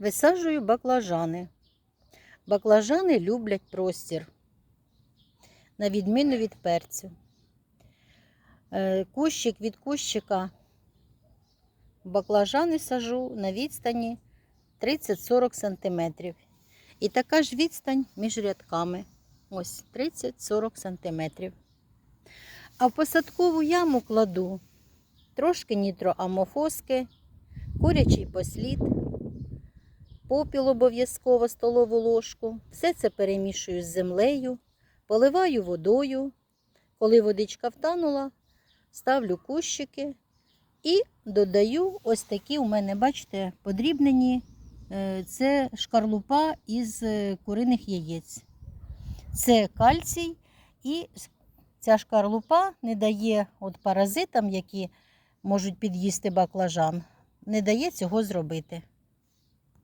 Висаджую баклажани. Баклажани люблять простір, на відміну від перцю. Е, Кущик від кущика баклажани сажу на відстані 30-40 см. І така ж відстань між рядками. Ось 30-40 см. А в посадкову яму кладу трошки нітроамофоски, курячий послід, попіл обов'язково столову ложку. Все це перемішую з землею, поливаю водою. Коли водичка втанула, ставлю кущики і додаю ось такі у мене, бачите, подрібнені. е, Це шкарлупа із е, куриних яєць. Це кальцій, і ця шкарлупа не дає от паразитам, які можуть під'їсти баклажан, не дає цього зробити.